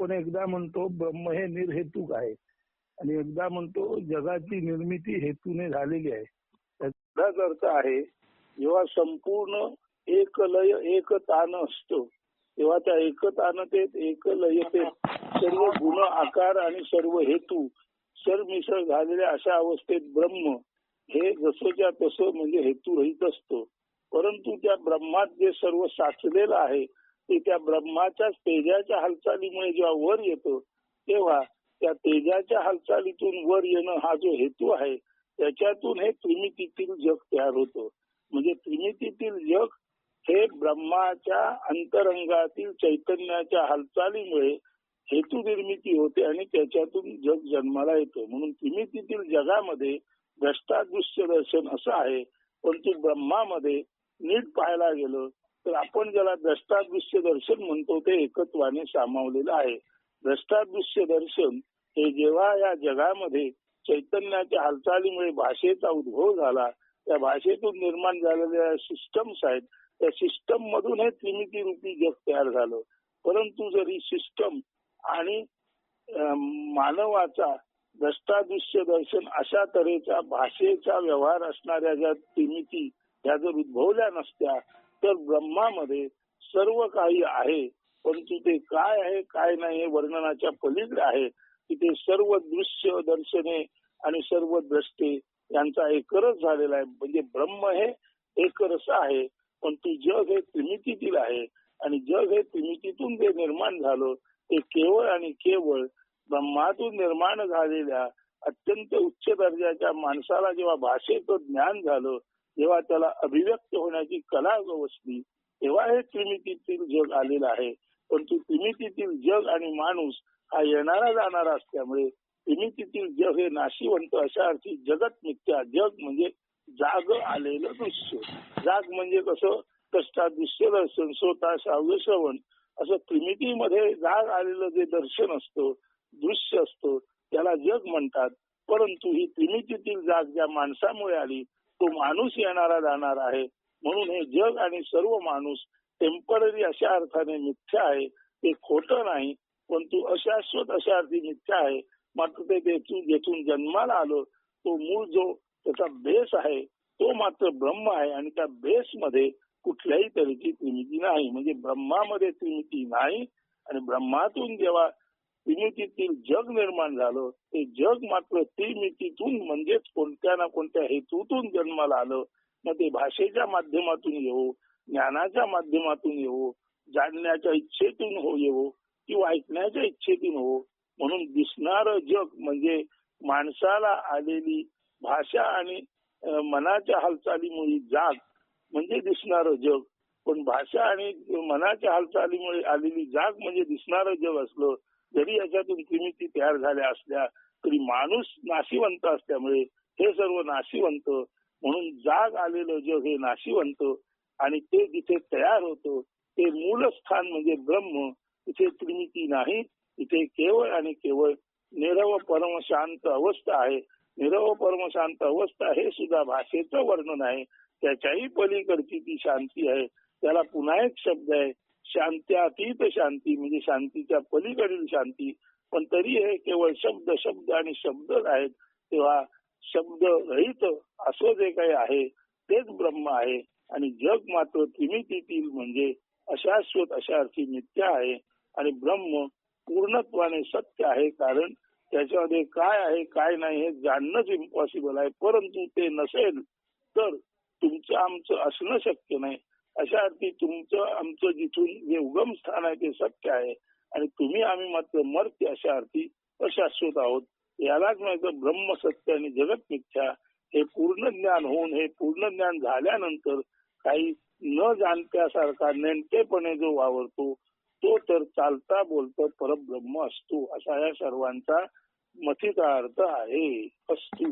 आपण एकदा म्हणतो ब्रह्म हे निर्हेतुक आहे. आणि एकदा म्हणतो जगाची निर्मिती हेतूने झालेली आहे. त्याचाच अर्थ आहे जेव्हा संपूर्ण एक लय एक तान असतो तेव्हा त्या एकतानतेत एकलयतेत सर्व गुण आकार आणि सर्व हेतू सरमिसळ झालेल्या अशा अवस्थेत ब्रह्म हे जसंच्या तसं म्हणजे हेतुरहित असतो. परंतु त्या ब्रह्मात जे सर्व साचलेलं आहे की त्या ब्रह्माच्या तेजाच्या हालचालीमुळे जेव्हा वर येतो तेव्हा त्या तेजाच्या हालचालीतून वर येणं हा जो हेतू आहे त्याच्यातून हे त्रिमितीतील जग तयार होतो. म्हणजे त्रिमितीतील जग हे ब्रह्माच्या अंतरंगातील चैतन्याच्या हालचालीमुळे हेतू निर्मिती होते आणि त्याच्यातून जग जन्माला येतो. म्हणून त्रिमितीतील जगामध्ये द्रष्टादृश्य दर्शन असं आहे परंतु ब्रह्मामध्ये नीट पाहायला गेलं तर आपण ज्याला द्रष्टादृश्य दर्शन म्हणतो ते एकत्वाने सामावलेलं आहे. द्रष्टादृश्य दर्शन हे जेव्हा या जगामध्ये चैतन्याच्या हालचालीमुळे भाषेचा उद्भव झाला त्या भाषेतून निर्माण झालेल्या सिस्टम्स आहेत त्या सिस्टम मधून हे त्रिमिती रूपी जग तयार झालं. परंतु जर ही सिस्टम आणि मानवाचा द्रष्टादृश्य दर्शन अशा तऱ्हेचा भाषेचा व्यवहार असणाऱ्या ज्या त्रिमिती ह्या जर उद्भवल्या नसत्या तर ब्रह्मामध्ये सर्व काही आहे परंतु ते काय आहे काय नाही हे वर्णनाच्या पलीकडे आहे. की ते सर्व दृश्य दर्शने आणि सर्व दृष्टे यांचा एकरस झालेला आहे. म्हणजे ब्रह्म हे एकरस आहे पण तू जग हे त्रिमितीतील आहे. आणि जग हे त्रिमितीतून जे निर्माण झालं ते केवळ आणि केवळ ब्रह्मातून निर्माण झालेल्या अत्यंत उच्च दर्जाच्या माणसाला जेव्हा भाषेचं ज्ञान झालं जेव्हा त्याला अभिव्यक्त होण्याची कला गवसली तेव्हा हे त्रिमितीतील जग आलेलं आहे. परंतु त्रिमितीतील जग आणि माणूस हा येणारा जाणारा असल्यामुळे त्रिमितीतील जग हे नाशिवंत अशा अर्थी जगत मिथ्या जग म्हणजे जाग आलेलं दृश्य. जाग म्हणजे कसं? कष्टात दृश्य दर्शन स्वतः श्राव्य श्रवण. असं त्रिमितीमध्ये जाग आलेलं जे दर्शन असतं दृश्य असतं त्याला जग म्हणतात. परंतु ही त्रिमितीतील जाग ज्या माणसामुळे आली तो माणूस येणारा जाणार आहे. म्हणून हे जग आणि सर्व माणूस टेंपररी अशा अर्थाने मिथ्या आहे. ते खोटं नाही परंतु अशाश्वत अशा अर्थी मिथ्या आहे. मात्र ते जेथून जेथून जन्माला आलं तो मूळ जो त्याचा बेस आहे तो मात्र ब्रह्म आहे आणि त्या बेस मध्ये कुठल्याही तऱ्हेची त्रिमिती नाही. म्हणजे ब्रह्मामध्ये त्रिमिती नाही आणि ब्रह्मातून जेव्हा त्रिमितीतील जग निर्माण झालं. ते जग मात्र त्रिमितीतून म्हणजेच कोणत्या ना कोणत्या हेतूतून जन्माला आलं. मग ते भाषेच्या माध्यमातून येवो ज्ञानाच्या माध्यमातून येवो जाणण्याच्या इच्छेतून हो येवो किंवा ऐकण्याच्या इच्छेतून हो. म्हणून दिसणार जग म्हणजे माणसाला आलेली भाषा आणि मनाच्या हालचालीमुळे जाग म्हणजे दिसणारं जग. पण भाषा आणि मनाच्या हालचालीमुळे आलेली जाग म्हणजे दिसणारं जग असलं जरी याच्यातून त्रिमिती तयार झाल्या असल्या तरी माणूस नाशिवंत असल्यामुळे हे सर्व नाशिवंत म्हणून जाग आलेलं जग हे नाशिवंत आणि ते जिथे तयार होतं ते मूलस्थान म्हणजे ब्रह्म तिथे त्रिमिती नाही तिथे केवळ आणि केवळ निरव परमशांत अवस्था आहे. निरव परमशांत अवस्था हे सुद्धा भाषेचं वर्णन आहे. त्याच्याही पलीकडची ती शांती आहे. त्याला पुन्हा एक शब्द आहे शांत्यातीत शांती म्हणजे शांतीच्या पलीकडील शांती. पण तरी हे केवळ शब्द शब्द आणि शब्दच आहेत. तेव्हा शब्द रहित असं जे काही आहे तेच ब्रह्म आहे. आणि जग मात्र त्रिमितीतील म्हणजे अशाश्वत अशा अर्थी नित्य आहे. आणि ब्रह्म पूर्णत्वाने सत्य आहे. कारण त्याच्यामध्ये काय आहे काय नाही हे जाणणंच इम्पॉसिबल आहे. परंतु ते नसेल तर तुमचं आमचं असणं शक्य नाही. अशा अर्थी तुमचं आमचं जिथून जे उगम स्थान आहे ते सत्य आहे. आणि तुम्ही आम्ही मात्र मर्त्य अशा अर्थी अशाश्वत आहोत. यालाच माहिती ब्रह्म सत्य आणि जगत मिथ्या. हे पूर्ण ज्ञान होऊन हे पूर्ण ज्ञान झाल्यानंतर काही न जाणत्यासारखा नेमकेपणे जो वावरतो तो तर चालता बोलता परब्रह्म असतो. असा या सर्वांचा मथिता अर्थ आहे. असतो.